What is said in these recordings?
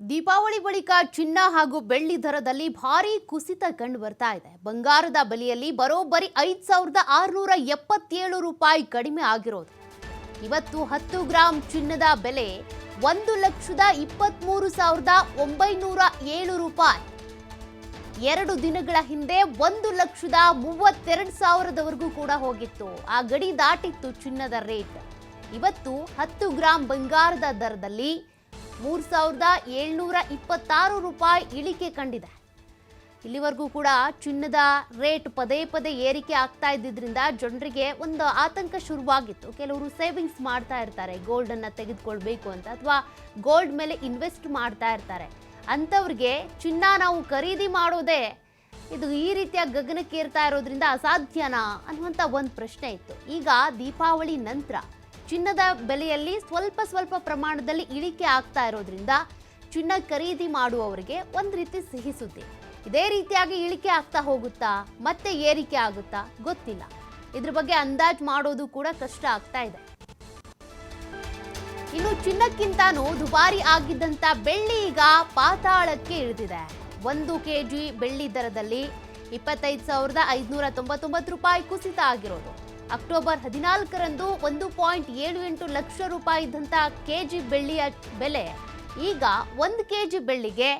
ದೀಪಾವಳಿ ಬಳಿಕ ಚಿನ್ನ ಹಾಗೂ ಬೆಳ್ಳಿ ದರದಲ್ಲಿ ಭಾರಿ ಕುಸಿತ ಕಂಡು ಬರ್ತಾ ಇದೆ. ಬಂಗಾರದ ಬೆಲೆಯಲ್ಲಿ ಬರೋಬ್ಬರಿ ಐದು ಸಾವಿರದ ಆರುನೂರ ಎಪ್ಪತ್ತೇಳು ರೂಪಾಯಿ ಕಡಿಮೆ ಆಗಿರೋದು. ಇವತ್ತು ಹತ್ತು ಗ್ರಾಂ ಚಿನ್ನದ ಬೆಲೆ ಒಂದು ಲಕ್ಷದ ಇಪ್ಪತ್ತ್ಮೂರು ಸಾವಿರದ ಒಂಬೈನೂರ ಏಳು ರೂಪಾಯಿ. ಎರಡು ದಿನಗಳ ಹಿಂದೆ ಒಂದು ಲಕ್ಷದ ಮೂವತ್ತೆರಡು ಸಾವಿರದವರೆಗೂ ಕೂಡ ಹೋಗಿತ್ತು. ಆ ಗಡಿ ದಾಟಿತ್ತು ಚಿನ್ನದ ರೇಟ್. ಇವತ್ತು ಹತ್ತು ಗ್ರಾಂ ಬಂಗಾರದ ದರದಲ್ಲಿ ಮೂರು ಸಾವಿರದ ಏಳ್ನೂರ ಇಪ್ಪತ್ತಾರು ರೂಪಾಯಿ ಇಳಿಕೆ ಕಂಡಿದೆ. ಇಲ್ಲಿವರೆಗೂ ಕೂಡ ಚಿನ್ನದ ರೇಟ್ ಪದೇ ಪದೇ ಏರಿಕೆ ಆಗ್ತಾ ಇದ್ದಿದ್ರಿಂದ ಜನರಿಗೆ ಒಂದು ಆತಂಕ ಶುರುವಾಗಿತ್ತು. ಕೆಲವರು ಸೇವಿಂಗ್ಸ್ ಮಾಡ್ತಾ ಇರ್ತಾರೆ, ಗೋಲ್ಡನ್ನು ತೆಗೆದುಕೊಳ್ಬೇಕು ಅಂತ ಅಥವಾ ಗೋಲ್ಡ್ ಮೇಲೆ ಇನ್ವೆಸ್ಟ್ ಮಾಡ್ತಾ ಇರ್ತಾರೆ. ಅಂಥವ್ರಿಗೆ ಚಿನ್ನ ನಾವು ಖರೀದಿ ಮಾಡೋದೇ ಇದು ಈ ರೀತಿಯ ಗಗನಕ್ಕೇರ್ತಾ ಇರೋದ್ರಿಂದ ಅಸಾಧ್ಯನಾ ಅನ್ನುವಂಥ ಒಂದು ಪ್ರಶ್ನೆ ಇತ್ತು. ಈಗ ದೀಪಾವಳಿ ನಂತರ ಚಿನ್ನದ ಬೆಲೆಯಲ್ಲಿ ಸ್ವಲ್ಪ ಸ್ವಲ್ಪ ಪ್ರಮಾಣದಲ್ಲಿ ಇಳಿಕೆ ಆಗ್ತಾ ಇರೋದ್ರಿಂದ ಚಿನ್ನ ಖರೀದಿ ಮಾಡುವವರಿಗೆ ಒಂದು ರೀತಿ ಸಿಹಿ ಸುದ್ದಿ. ಇದೇ ರೀತಿಯಾಗಿ ಇಳಿಕೆ ಆಗ್ತಾ ಹೋಗುತ್ತಾ, ಮತ್ತೆ ಏರಿಕೆ ಆಗುತ್ತಾ ಗೊತ್ತಿಲ್ಲ. ಇದ್ರ ಬಗ್ಗೆ ಅಂದಾಜ್ ಮಾಡೋದು ಕೂಡ ಕಷ್ಟ ಆಗ್ತಾ ಇದೆ. ಇನ್ನು ಚಿನ್ನಕ್ಕಿಂತಾನೂ ದುಬಾರಿ ಆಗಿದ್ದಂತ ಬೆಳ್ಳಿ ಈಗ ಪಾತಾಳಕ್ಕೆ ಇಳಿದಿದೆ. ಒಂದು ಕೆಜಿ ಬೆಳ್ಳಿ ದರದಲ್ಲಿ ಇಪ್ಪತ್ತೈದು ಸಾವಿರದ ಐದುನೂರ ತೊಂಬತ್ತೊಂಬತ್ತು ರೂಪಾಯಿ ಕುಸಿತ ಆಗಿರೋದು. ಅಕ್ಟೋಬರ್ ಹದಿನಾಲ್ಕರಂದು ಒಂದು ಪಾಯಿಂಟ್ ಏಳು ಎಂಟು ಲಕ್ಷ ರೂಪಾಯಿ ಇದ್ದಂಥ ಕೆ ಜಿ ಬೆಳ್ಳಿಯ ಬೆಲೆ ಈಗ ಒಂದು ಕೆ ಜಿ ಬೆಳ್ಳಿಗೆ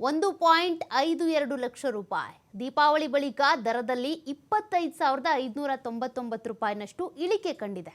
ಒಂದು ಪಾಯಿಂಟ್ ಐದು ಎರಡು ಲಕ್ಷ ರೂಪಾಯಿ. ದೀಪಾವಳಿ ಬಳಿಕ ದರದಲ್ಲಿ ಇಪ್ಪತ್ತೈದು ಸಾವಿರದ ಐದುನೂರ ತೊಂಬತ್ತೊಂಬತ್ತು ರೂಪಾಯಿನಷ್ಟು ಇಳಿಕೆ ಕಂಡಿದೆ.